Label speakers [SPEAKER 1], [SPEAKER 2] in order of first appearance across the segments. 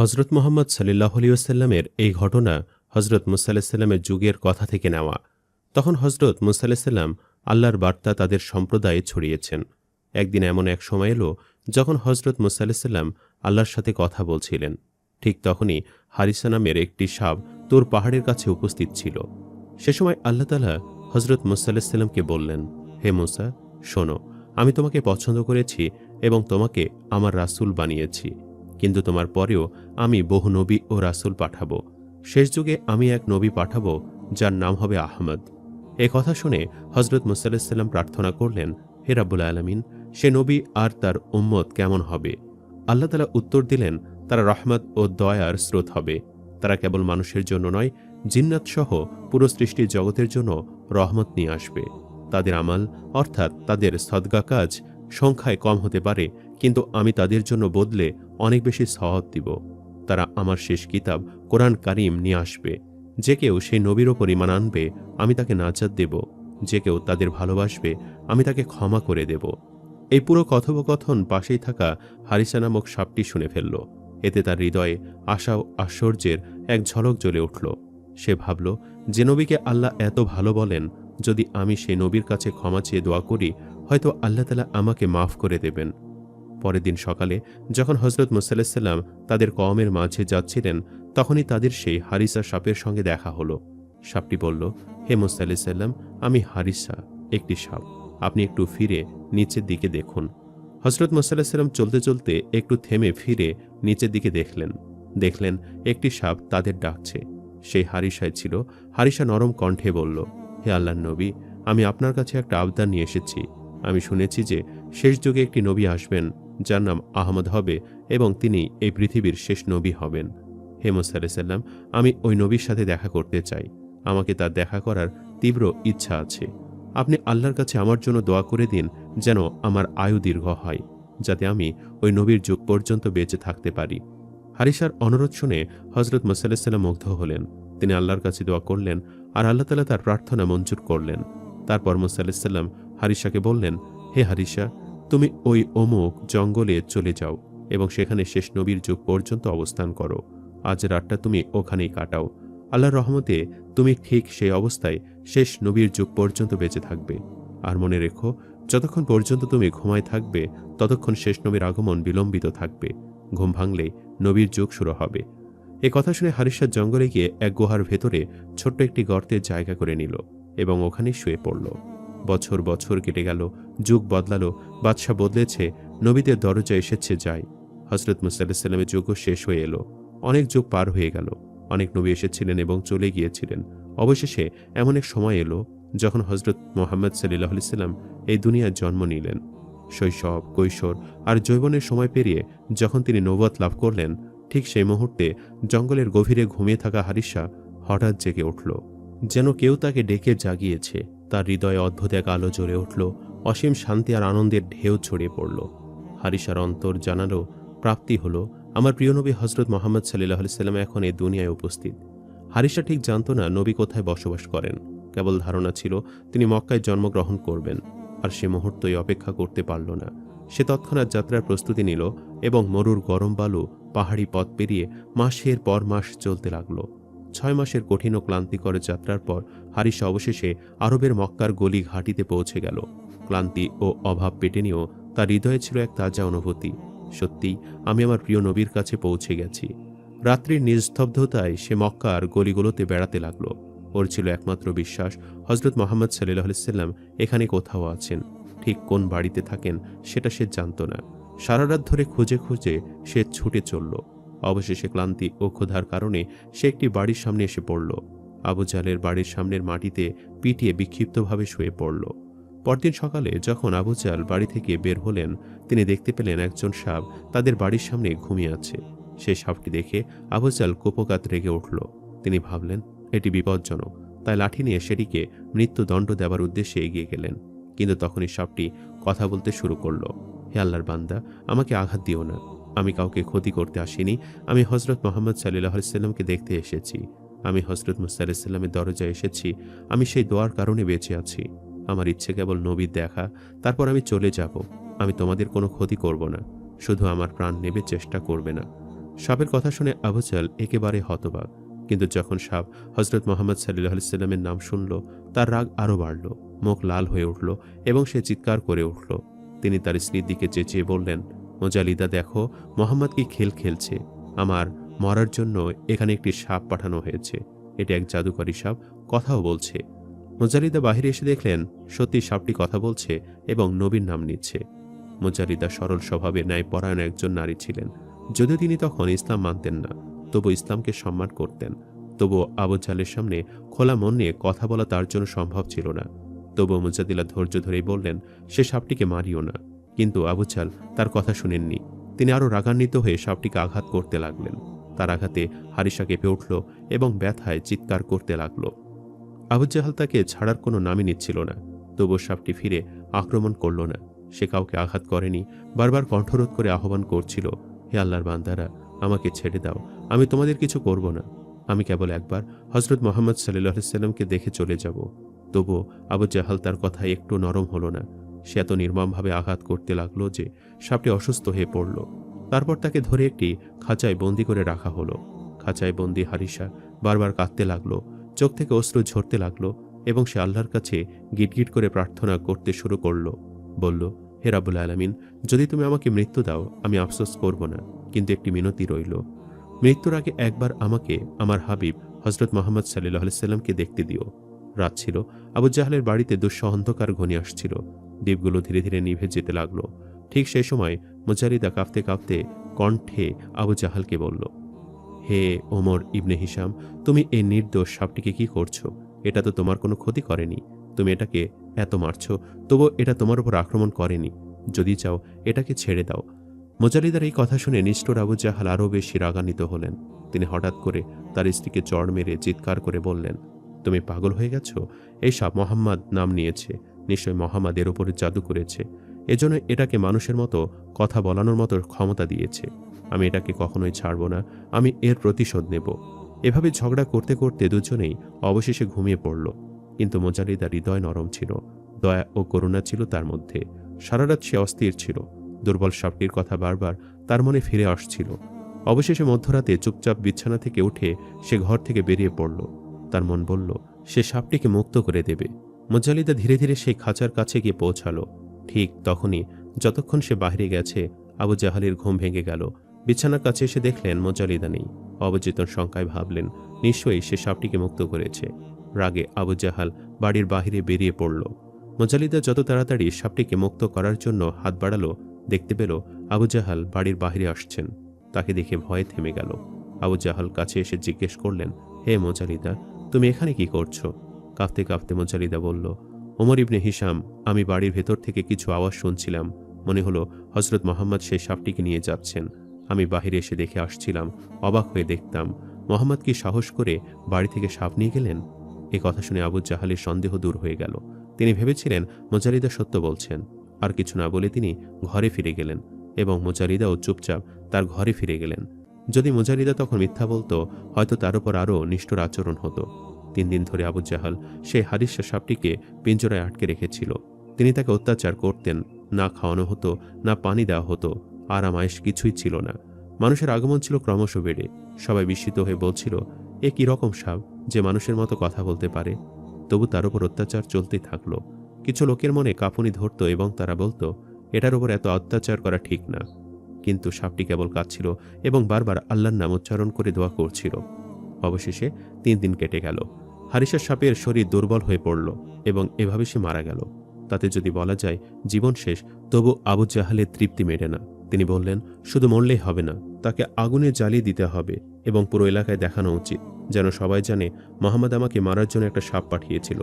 [SPEAKER 1] হজরত মোহাম্মদ সাল্লাহ আলিয়াল্লামের এই ঘটনা হজরত মুসাল্লামের যুগের কথা থেকে নেওয়া। তখন হজরত মুসাল্লাম আল্লাহর বার্তা তাদের সম্প্রদায়ে ছড়িয়েছেন। একদিন এমন এক সময় এলো যখন হজরত মুসাল্লাম আল্লাহর সাথে কথা বলছিলেন। ঠিক তখনই হারিসা নামের একটি সাপ তোর পাহাড়ের কাছে উপস্থিত ছিল। সে সময় আল্লাহ তালা হজরত মুসাল্লামকে বললেন, হে মুসা, শোনো, আমি তোমাকে পছন্দ করেছি এবং তোমাকে আমার রাসূল বানিয়েছি। কিন্তু তোমার পরেও আমি বহু নবী ও রাসূল পাঠাবো। শেষ যুগে আমি এক নবী পাঠাবো, যার নাম হবে আহমদ। এ কথা শুনে হজরত মুসাল্লাম প্রার্থনা করলেন, হে আলমিন, সে নবী আর তার উম্মত কেমন হবে? আল্লাহ তালা উত্তর দিলেন, তারা রহমত ও দয়ার স্রোত হবে। তারা কেবল মানুষের জন্য নয়, জিন্নাত সহ পুরো সৃষ্টির জগতের জন্য রহমত নিয়ে আসবে। তাদের আমাল অর্থাৎ তাদের সদগা কাজ সংখ্যায় কম হতে পারে, কিন্তু আমি তাদের জন্য বদলে অনেক বেশি সহদ দিব। তারা আমার শেষ কিতাব কোরআন কারিম নিয়ে আসবে। যে কেউ সেই নবীর ওপর ইমান আনবে, আমি তাকে নাজাত দেব। যে কেউ তাদের ভালোবাসবে, আমি তাকে ক্ষমা করে দেব। এই পুরো কথোপকথন পাশেই থাকা হারিসা নামক সাপটি শুনে ফেলল। এতে তার হৃদয়ে আশা ও আশ্চর্যের এক ঝলক জ্বলে উঠল। সে ভাবল, যে নবীকে আল্লাহ এত ভালো বলেন, যদি আমি সেই নবীর কাছে ক্ষমা চেয়ে দোয়া করি হয়তো আল্লাহ তালা আমাকে মাফ করে দেবেন। পরের দিন সকালে যখন হজরত মুসাল্লাম তাদের কওমের মাঝে যাচ্ছিলেন, তখনই তাদের সেই হারিসা সাপের সঙ্গে দেখা হলো। সাপটি বলল, হে মুসাল্লাম আমি হারিসা, একটি সাপ। আপনি একটু ফিরে নিচের দিকে দেখুন। হজরত মুসাল্লাম চলতে চলতে একটু থেমে ফিরে নিচের দিকে দেখলেন। দেখলেন একটি সাপ তাদের ডাকছে। সেই হারিসায় ছিল। হারিসা নরম কণ্ঠে বলল, হে আল্লাহ নবী, আমি আপনার কাছে একটা আবদার নিয়ে এসেছি। আমি শুনেছি যে শেষ যুগে একটি নবী আসবেন, যার নাম আহমদ হবে এবং তিনি এই পৃথিবীর শেষ নবী হবেন। হে মুসাল্লাম আমি ওই নবীর সাথে দেখা করতে চাই। আমাকে তার দেখা করার তীব্র ইচ্ছা আছে। আপনি আল্লাহর কাছে আমার জন্য দোয়া করে দিন যেন আমার আয়ু দীর্ঘ হয়, যাতে আমি ওই নবীর যুগ পর্যন্ত বেঁচে থাকতে পারি। হারিসার অনুরোধ শুনে হজরত মুসাল্লাম মুগ্ধ হলেন। তিনি আল্লাহর কাছে দোয়া করলেন আর আল্লাহ তালা তার প্রার্থনা মঞ্জুর করলেন। তারপর মুসাল্লাম হারিসাকে বললেন, হে হারিসা তুমি ওই অমুক জঙ্গলে চলে যাও এবং সেখানে শেষ নবীর যুগ পর্যন্ত অবস্থান করো। আজ রাতটা তুমি ওখানেই কাটাও। আল্লাহর রহমতে তুমি ঠিক সেই অবস্থায় শেষ নবীর যুগ পর্যন্ত বেঁচে থাকবে। আর মনে রেখো, যতক্ষণ পর্যন্ত তুমি ঘুমায় থাকবে, ততক্ষণ শেষ নবীর আগমন বিলম্বিত থাকবে। ঘুম ভাঙলেই নবীর যুগ শুরু হবে। এ কথা শুনে হারিসার জঙ্গলে গিয়ে এক গুহার ভেতরে ছোট্ট একটি গর্তের জায়গা করে নিল এবং ওখানেই শুয়ে পড়ল। বছর বছর কেটে গেল, যুগ বদলালো, বাদশাহ বদলেছে, নবীদের দরজা এসেছে যায় হজরত মুসাল্লামের যুগও শেষ হয়ে এলো, অনেক যুগ পার হয়ে গেল, অনেক নবী এসেছিলেন এবং চলে গিয়েছিলেন। অবশেষে এমন এক সময় এলো যখন হজরত মোহাম্মদ সাল্লাহ সাল্লাম এই দুনিয়ায় জন্ম নিলেন। শৈশব, কৈশোর আর যৌবনের সময় পেরিয়ে যখন তিনি নৌবত লাভ করলেন, ঠিক সেই মুহূর্তে জঙ্গলের গভীরে ঘুমিয়ে থাকা হারিসা হঠাৎ জেগে উঠল, যেন কেউ তাকে ডেকে জাগিয়েছে। তার হৃদয়ে অদ্ভুত এক আলো জ্বলে উঠল, অসীম শান্তি আর আনন্দের ঢেউ ছড়িয়ে পড়ল। হারিসার অন্তর জানালো, প্রাপ্তি হলো। আমার প্রিয় নবী হজরত মোহাম্মদ সাল্লাহ সাল্লাম এখন এই দুনিয়ায় উপস্থিত। হারিসা ঠিক জানত না নবী কোথায় বসবাস করেন। কেবল ধারণা ছিল, তিনি মক্কায় জন্মগ্রহণ করবেন। আর সে মুহূর্তই অপেক্ষা করতে পারল না। সে তৎক্ষণাৎ যাত্রার প্রস্তুতি নিল এবং মরুর গরম বালু পাহাড়ি পথ পেরিয়ে মাসের পর মাস চলতে লাগল। ছয় মাসের কঠিন ও ক্লান্তিকর যাত্রার পর হারিসা অবশেষে আরবের মক্কার গলি ঘাটিতে পৌঁছে গেল। ক্লান্তি ও অভাব পেটে নিয়েও তার হৃদয়ে ছিল এক তাজা অনুভূতি। সত্যি আমি আমার প্রিয় নবীর কাছে পৌঁছে গেছি। রাত্রির নিস্তব্ধতায় সে মক্কার গলিগুলোতে বেড়াতে লাগল। ওর ছিল একমাত্র বিশ্বাস হজরত মোহাম্মদ সাল্লাহ সাল্লাম এখানে কোথাও আছেন। ঠিক কোন বাড়িতে থাকেন সেটা সে জানত না। সারা রাত ধরে খুঁজে খুঁজে সে ছুটে চলল। অবশেষে ক্লান্তি ও ক্ষুধার কারণে সে একটি বাড়ির সামনে এসে পড়ল। আবু জালের বাড়ির সামনের মাটিতে পিটিয়ে বিক্ষিপ্তভাবে শুয়ে পড়ল। পরদিন সকালে যখন আবু জাল বাড়ি থেকে বের হলেন, তিনি দেখতে পেলেন একজন সাপ তাদের বাড়ির সামনে ঘুমিয়ে আছে। সেই সাপটি দেখে আবু জাল কোপকাত রেগে উঠল। তিনি ভাবলেন, এটি বিপজ্জনক। তাই লাঠি নিয়ে সেটিকে মৃত্যুদণ্ড দেওয়ার উদ্দেশ্যে এগিয়ে গেলেন। কিন্তু তখনই সাপটি কথা বলতে শুরু করল, হে আল্লাহর বান্দা, আমাকে আঘাত দিও না। আমি কাউকে ক্ষতি করতে আসিনি। আমি হজরত মোহাম্মদ সাল্লাহ সাল্লামকে দেখতে এসেছি। আমি হজরত মুসাল্লামের দরজায় এসেছি। আমি সেই দোয়ার কারণে বেঁচে আছি। আমার ইচ্ছে কেবল নবীর দেখা। তারপর আমি চলে যাব। আমি তোমাদের কোনো ক্ষতি করব না। শুধু আমার প্রাণ নেবে, চেষ্টা করবে না। সাপের কথা শুনে আবু জাহাল একেবারে হতবাক। কিন্তু যখন সাপ হজরত মোহাম্মদ সাল্লাহ সাল্লামের নাম শুনল, তার রাগ আরও বাড়ল। মুখ লাল হয়ে উঠল এবং সে চিৎকার করে উঠল। তিনি তার স্ত্রীর দিকে চেঁচিয়ে বললেন মোজালিদা দেখো, মোহাম্মদ কি খেল খেলছে। আমার মরার জন্য এখানে একটি সাপ পাঠানো হয়েছে। এটি এক জাদুকরী সাপ, কথাও বলছে। মোজালিদা বাহিরে এসে দেখলেন, সত্যি সাপটি কথা বলছে এবং নবীর নাম নিচ্ছে। মোজালিদা সরল স্বভাবে ন্যায় পরায়ণ একজন নারী ছিলেন। যদিও তিনি তখন ইসলাম মানতেন না, তবু ইসলামকে সম্মান করতেন। আবু জালের সামনে খোলা মন নিয়ে কথা বলা তার জন্য সম্ভব ছিল না। তবু মুজাদিলা ধৈর্য ধরেই বললেন, সে সাপটিকে মারিও না। কিন্তু আবু জাল তার কথা শুনেননি। তিনি আরও রাগান্বিত হয়ে সাপটিকে আঘাত করতে লাগলেন। তার আঘাতে হারিসা কেঁপে উঠল এবং ব্যথায় চিৎকার করতে লাগল। আবু জাহাল তাকে ছাড়ার কোনো নামই নিচ্ছিল না তবু সাপটি ফিরে আক্রমণ করল না। সে কাউকে আঘাত করেনি, বারবার কণ্ঠরোধ করে আহ্বান করছিল, হে আল্লাহর বান্দারা, আমাকে ছেড়ে দাও, আমি তোমাদের কিছু করব না। আমি কেবল একবার হজরত মোহাম্মদ সাল্লাহ সাল্লামকে দেখে চলে যাব। তবুও আবু জাহাল তার কথা একটু নরম হলো না। সে এত নির্মমভাবে আঘাত করতে লাগল যে সাপটি অসুস্থ হয়ে পড়ল। তারপর তাকে ধরে একটি খাঁচায় বন্দি করে রাখা হলো। খাঁচায় বন্দি হারিসা বারবার কাঁদতে লাগল, চোখ থেকে অস্ত্র ঝরতে লাগল এবং সে আল্লাহর কাছে গিটগিট করে প্রার্থনা করতে শুরু করল। বলল, হে রাবুল আলমিন, যদি তুমি আমাকে মৃত্যু দাও, আমি আফসোস করব না। কিন্তু একটি মিনতি রইল। মৃত্যুর আগে একবার আমাকে, আমার হাবিব হজরত মোহাম্মদ সাল্লাহ সাল্লামকে দেখতে দিও। রাত ছিল, আবু জাহালের বাড়িতে দুঃসহ অন্ধকার ঘনিয়ে আসছিল। দ্বীপগুলো ধীরে ধীরে নিভে যেতে লাগল। ঠিক সেই সময় মুজারিদা কাঁপতে কাঁপতে কণ্ঠে আবু জাহালকে বলল, হে ওমর ইবনে হিসাম তুমি এই নির্দোষ সাপটিকে কি করছ? এটা তো তোমার কোনো ক্ষতি করেনি। তুমি এটাকে এত মারছো তবু এটা তোমার উপর আক্রমণ করেনি। যদি চাও, এটাকে ছেড়ে দাও। মোজালিদার এই কথা শুনে নিষ্ঠুর আবু জাহাল আরও বেশি রাগান্বিত হলেন। তিনি হঠাৎ করে তার স্ত্রীকে চড় মেরে চিৎকার করে বললেন, তুমি পাগল হয়ে গেছো? এই সাপ মোহাম্মদ নাম নিয়েছে। নিশ্চয় মোহাম্মদ এর উপরে জাদু করেছে। এজন্য এটাকে মানুষের মতো কথা বলানোর মতো ক্ষমতা দিয়েছে। আমি এটাকে কখনোই ছাড়ব না। আমি এর প্রতিশোধ নেব। এভাবে ঝগড়া করতে করতে দুজনেই অবশেষে ঘুমিয়ে পড়ল। কিন্তু মোজালিদার হৃদয় নরম ছিল। দয়া ও করুণা ছিল তার মধ্যে। সারারাত সে অস্থির ছিল। দুর্বল সাপটির কথা বারবার তার মনে ফিরে আসছিল। অবশেষে মধ্যরাতে চুপচাপ বিছানা থেকে উঠে সে ঘর থেকে বেরিয়ে পড়ল। তার মন বলল, সে সাপটিকে মুক্ত করে দেবে। মোজালিদা ধীরে ধীরে সেই খাঁচার কাছে গিয়ে পৌঁছালো। ঠিক তখনই যতক্ষণ সে বাহিরে গেছে, আবু জাহালের ঘুম ভেঙে গেল। বিছানার কাছে এসে দেখলেন মোজালিদা নেই। অবচেতন শঙ্কায় ভাবলেন, নিশ্চয়ই সে সাপটিকে মুক্ত করেছে। রাগে আবু জাহাল বাড়ির বাহিরে বেরিয়ে পড়ল। মোজালিদা যত তাড়াতাড়ি সাপটিকে মুক্ত করার জন্য হাত বাড়ালো, দেখতে পেল আবু জাহাল বাড়ির বাহিরে আসছেন। তাকে দেখে ভয়ে থেমে গেল। আবু জাহাল কাছে এসে জিজ্ঞেস করলেন, হে মোজালিদা, তুমি এখানে কি করছ? কাঁপতে কাঁপতে মোজালিদা বলল, ওমর ইবনে হিসাম আমি বাড়ির ভেতর থেকে কিছু আওয়াজ শুনছিলাম। মনে হলো হজরত মোহাম্মদ সেই সাপটিকে নিয়ে যাচ্ছেন। আমি বাহিরে এসে দেখে আসছিলাম, অবাক হয়ে দেখতাম। মোহাম্মদ কি সাহস করে বাড়ি থেকে সাপ নিয়ে গেলেন? এ কথা শুনে আবু জাহালের সন্দেহ দূর হয়ে গেল। তিনি ভেবেছিলেন, মোজারিদা সত্য বলছেন। আর কিছু না বলে তিনি ঘরে ফিরে গেলেন এবং মোজারিদাও চুপচাপ তার ঘরে ফিরে গেলেন। যদি মোজারিদা তখন মিথ্যা বলতো, হয়তো তার উপর আরও নিষ্ঠুর আচরণ হতো। তিন দিন ধরে আবু জাহাল সেই হারিসা সাপটিকে পিঞ্জরায় আটকে রেখেছিল। তিনি তাকে অত্যাচার করতেন, না খাওয়ানো হতো, না পানি দেওয়া হতো, আরাম আয়েস কিছুই ছিল না। মানুষের আগমন ছিল ক্রমশ বেড়ে। সবাই বিস্মিত হয়ে বলছিল, এ কি রকম সাপ যে মানুষের মতো কথা বলতে পারে? তবু তার উপর অত্যাচার চলতেই থাকল। কিছু লোকের মনে কাঁপুনি ধরত এবং তারা বলতো, এটার উপর এত অত্যাচার করা ঠিক না। কিন্তু সাপটি কেবল কাঁদছিল এবং বারবার আল্লাহর নাম উচ্চারণ করে দোয়া করছিল। অবশেষে তিন দিন কেটে গেল। হারিসা সাপের শরীর দুর্বল হয়ে পড়ল এবং এভাবে সে মারা গেল। তাতে যদি বলা যায়, জীবন শেষ, তবু আবু জাহালের তৃপ্তি মেটে না। তিনি বললেন, শুধু মরলেই হবে না, তাকে আগুনে জ্বালিয়ে দিতে হবে এবং পুরো এলাকায় দেখানো উচিত, যেন সবাই জানে মোহাম্মদ আমাকে মারার জন্য একটা সাপ পাঠিয়েছিল।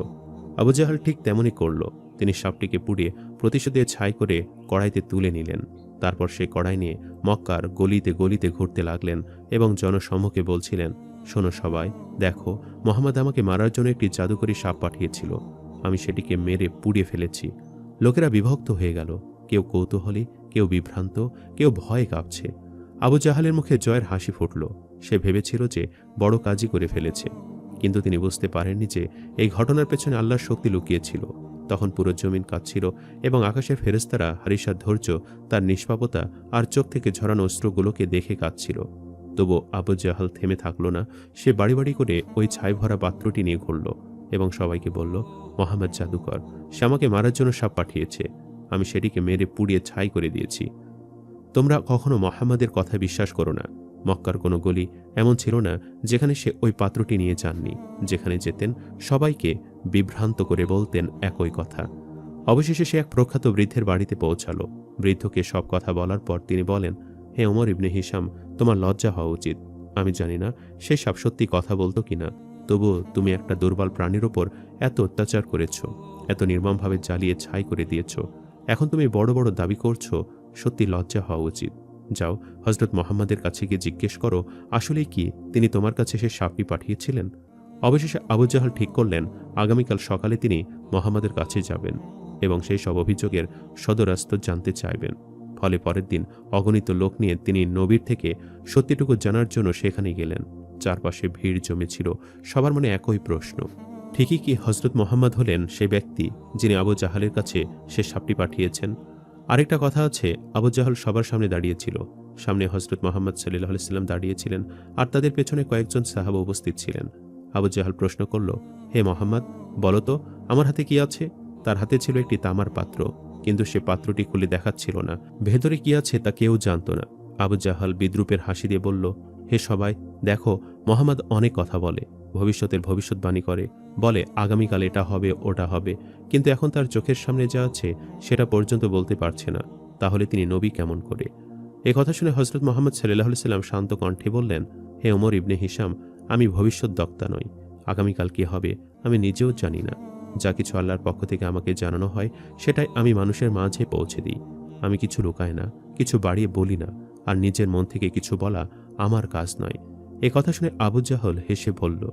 [SPEAKER 1] আবু জাহাল ঠিক তেমনই করল। তিনি সাপটিকে পুড়িয়ে প্রতিশোধে ছাই করে কড়াইতে তুলে নিলেন। তারপর সে কড়াই নিয়ে মক্কার গলিতে গলিতে ঘুরতে লাগলেন এবং জনসমুখে বলছিলেন, শোনো সবাই, দেখো, মোহাম্মদ আমাকে মারার জন্য একটি জাদুকরী সাপ পাঠিয়েছিল। আমি সেটিকে মেরে পুড়িয়ে ফেলেছি। লোকেরা বিভক্ত হয়ে গেল। কেউ কৌতূহলী, কেউ বিভ্রান্ত, কেউ ভয়ে কাঁপছে। আবু জাহালের মুখে জয়ের হাসি ফুটল। সে ভেবেছিল যে বড় কাজই করে ফেলেছে। কিন্তু তিনি বুঝতে পারেননি যে এই ঘটনার পেছনে আল্লাহর শক্তি লুকিয়েছিল। তখন পুরো জমিন কাঁদছিল এবং আকাশের ফেরেস্তারা হারিসার ধৈর্য, তার নিষ্পাপতা আর চোখ থেকে ঝরানো অস্ত্রগুলোকে দেখে কাঁদছিল। তবু আবু জাহাল থেমে থাকল না, সে বাড়ি বাড়ি করে ওই ছাই ভরা পাত্রটি নিয়ে ঘুরল এবং সবাইকে বলল, মোহাম্মদ জাদুকর, সে আমাকে মারার জন্য সাপ পাঠিয়েছে। আমি সেটিকে মেরে পুড়িয়ে ছাই করে দিয়েছি। তোমরা কখনো মোহাম্মদের কথা বিশ্বাস করো না। মক্কার কোনো গলি এমন ছিল না যেখানে সে ওই পাত্রটি নিয়ে যাননি, যেখানে যেতেন সবাইকে বিভ্রান্ত করে বলতেন একই কথা। অবশেষে সে এক প্রখ্যাত বৃদ্ধের বাড়িতে পৌঁছালো। বৃদ্ধকে সব কথা বলার পর তিনি বলেন, হে ওমর ইবনে হিসাম তোমার লজ্জা হওয়া উচিত। আমি জানি না সে সাপ সত্যি কথা বলতো কিনা তবুও তুমি একটা দুর্বল প্রাণীর ওপর এত অত্যাচার করেছ, এত নির্মমভাবে জ্বালিয়ে ছাই করে দিয়েছ। এখন তুমি বড় বড় দাবি করছ, সত্যি লজ্জা হওয়া উচিত। যাও হজরত মোহাম্মদের কাছে গিয়ে জিজ্ঞেস করো আসলে কি তিনি তোমার কাছে সে সাপটি পাঠিয়েছিলেন? অবশেষে আবু জাহাল ঠিক করলেন, আগামীকাল সকালে তিনি মোহাম্মদের কাছে যাবেন এবং সেই সব অভিযোগের সদরাস্ত জানতে চাইবেন। ফলে পরের দিন অগণিত লোক নিয়ে তিনি নবীর থেকে সত্যিটুকু জানার জন্য সেখানে গেলেন। চারপাশে ভিড় জমেছিল, সবার মনে একই প্রশ্ন। ঠিকই কি হজরত মোহাম্মদ হলেন সে ব্যক্তি যিনি আবু জাহালের কাছে সে সাপটি পাঠিয়েছেন? আরেকটা কথা আছে, আবু জাহাল সবার সামনে দাঁড়িয়েছিল। সামনে হজরত মোহাম্মদ সাল্লাহ সাল্লাম দাঁড়িয়েছিলেন আর তাদের পেছনে কয়েকজন সাহাবা উপস্থিত ছিলেন। আবু জাহাল প্রশ্ন করল, হে মোহাম্মদ, বলো তো, আমার হাতে কি আছে? তার হাতে ছিল একটি তামার পাত্র, কিন্তু সে পাত্রটি খুলে দেখাচ্ছিল না। ভেতরে কি আছে তা কেউ জানত না। আবু জাহাল বিদ্রুপের হাসি দিয়ে বলল, হে সবাই, দেখো, মোহাম্মদ অনেক কথা বলে, ভবিষ্যতের ভবিষ্যৎবাণী করে। বলে, আগামীকাল এটা হবে, ওটা হবে, কিন্তু এখন তার চোখের সামনে যা আছে, সেটা পর্যন্ত বলতে পারছে না। তাহলে তিনি নবী কেমন করে? এ কথা শুনে হজরত মোহাম্মদ সাল্লাহ সাল্লাম শান্ত কণ্ঠে বললেন, হে ওমর ইবনে হিসাম আমি ভবিষ্যৎ দক্তা নই। আগামীকাল কি হবে, আমি নিজেও জানি না। যা কিছু আল্লাহর পক্ষ থেকে আমাকে জানানো হয়, সেটাই আমি মানুষের মাঝে পৌঁছে দিই। আমি কিছু লুকাই না, কিছু বাড়িয়ে বলি না, আর নিজের মন থেকে কিছু বলা আমার কাজ নয়। এ কথা শুনে আবু জাহল হেসে বলল,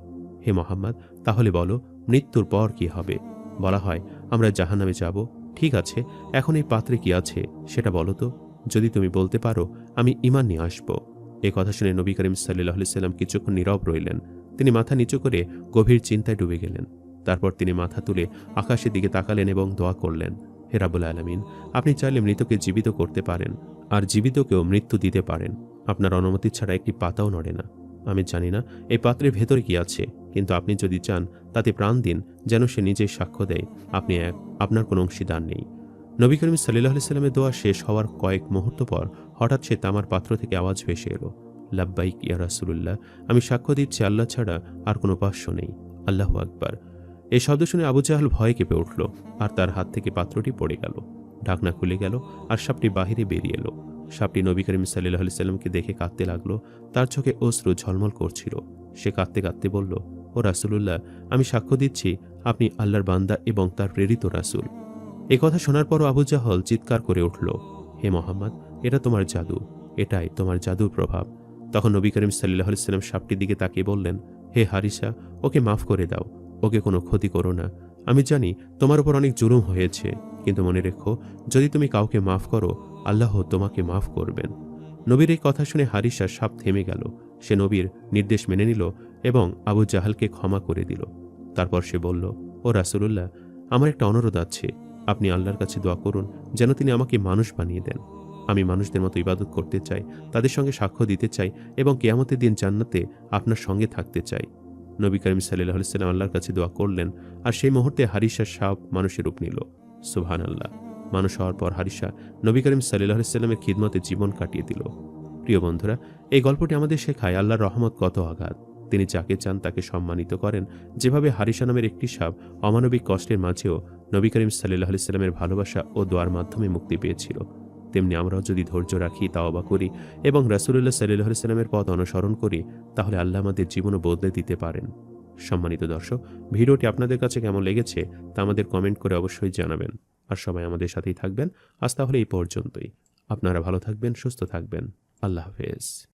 [SPEAKER 1] হে মোহাম্মদ, তাহলে বলো, মৃত্যুর পর কি হবে? বলা হয়, আমরা জাহান্নামে যাব। ঠিক আছে, এখন এই পাত্রে কি আছে, সেটা বলো তো। যদি তুমি বলতে পারো, আমি ইমান নিয়ে আসব। এ কথা শুনে নবী করিম সাল্লাহ সাল্লাম কিছুক্ষণ নীরব রইলেন। তিনি মাথা নিচু করে গভীর চিন্তায় ডুবে গেলেন। তারপর তিনি মাথা তুলে আকাশের দিকে তাকালেন এবং দোয়া করলেন, হে রাবুল আলমিন, আপনি চাইলে মৃতকে জীবিত করতে পারেন, আর জীবিতকেও মৃত্যু দিতে পারেন। আপনার অনুমতি ছাড়া একটি পাতাও নড়ে না। আমি জানি না এই পাত্রের ভেতরে কি আছে, কিন্তু আপনি যদি চান, তাতে প্রাণ দিন, যেন সে নিজেই সাক্ষ্য দেয়। আপনি এক, আপনার কোনো অংশীদার নেই। নবী করিম সাল্লাহ সাল্লামের দোয়া শেষ হওয়ার কয়েক মুহূর্ত পর হঠাৎ সে তামার পাত্র থেকে আওয়াজ ভেসে এলো, লাব্বাইক ইয়া রাসুল্লাহ আমি সাক্ষ্য দিচ্ছি আল্লাহ ছাড়া আর কোনো উপাস্য নেই। আল্লাহ আকবার। এই শব্দ শুনে আবু জাহাল ভয়ে কেঁপে উঠল আর তার হাত থেকে পাত্রটি পড়ে গেল। ঢাকনা খুলে গেল আর সাপটি বাহিরে বেরিয়ে এলো। সাপটি নবী করিম সাল্লাহ সাল্লামকে দেখে কাঁদতে লাগল, তার চোখে অশ্রু ঝলমল করছিল। সে কাঁদতে কাঁদতে বলল, ও রাসুলুল্লাহ, আমি সাক্ষ্য দিচ্ছি, আপনি আল্লাহর বান্দা এবং তার প্রেরিত রাসুল। এ কথা শোনার পরও আবু জাহল চিৎকার করে উঠল, হে মোহাম্মদ এটা তোমার জাদু, এটাই তোমার জাদুর প্রভাব। তখন নবী করিম সাল্লাহ সাল্লাম সাপটির দিকে তাকিয়ে বললেন, হে হারিসা, ওকে মাফ করে দাও, ওকে কোনো ক্ষতি করো না। আমি জানি তোমার উপর অনেক জুলুম হয়েছে, কিন্তু মনে রেখো, যদি তুমি কাউকে মাফ করো, আল্লাহ তোমাকে মাফ করবেন। নবীর এই কথা শুনে হারিসা সাপ থেমে গেল। সে নবীর নির্দেশ মেনে নিল এবং আবু জাহালকে ক্ষমা করে দিল। তারপর সে বলল, ও রাসুলুল্লাহ, আমার একটা অনুরোধ আছে। আপনি আল্লাহর কাছে দোয়া করুন, যেন তিনি আমাকে মানুষ বানিয়ে দেন। আমি মানুষদের মতো ইবাদত করতে চাই, তাদের সঙ্গে সাক্ষ্য দিতে চাই এবং কেয়ামতের দিন জান্নাতে আপনার সঙ্গে থাকতে চাই। নবী করিম সাল্লাহ সাল্লাম আল্লাহর কাছে দোয়া করলেন আর সেই মুহূর্তে হারিসা সাপ মানুষের রূপ নিল। সুবহান আল্লাহ মানুষ হওয়ার পর হারিসা নবী করিম সাল্লাহ সাল্লামের খিদমতে জীবন কাটিয়ে দিল। প্রিয় বন্ধুরা, এই গল্পটি আমাদের শেখায় আল্লাহর রহমত কত আঘাত। তিনি যাকে চান তাকে সম্মানিত করেন। যেভাবে হারিসা নামের একটি সাপ অমানবিক কষ্টের মাঝেও নবী করিম সাল্লাহ সাল্লামের ভালোবাসা ও দোয়ার মাধ্যমে মুক্তি পেয়েছিল। তেমনি আমরাও যদি ধৈর্য রাখি তাওবা করি এবং রাসুলুল্লাহ সাল্লাহ সাল্লামের পথ অনুসরণ করি, তাহলে আল্লাহ আমাদের জীবনও বদলে দিতে পারেন। সম্মানিত দর্শক, ভিডিওটি আপনাদের কাছে কেমন লেগেছে তা আমাদের কমেন্ট করে অবশ্যই জানাবেন। আর সবাই আমাদের সাথেই থাকবেন। আজ তাহলে এই পর্যন্তই। আপনারা ভালো থাকবেন, সুস্থ থাকবেন। আল্লাহ হাফেজ।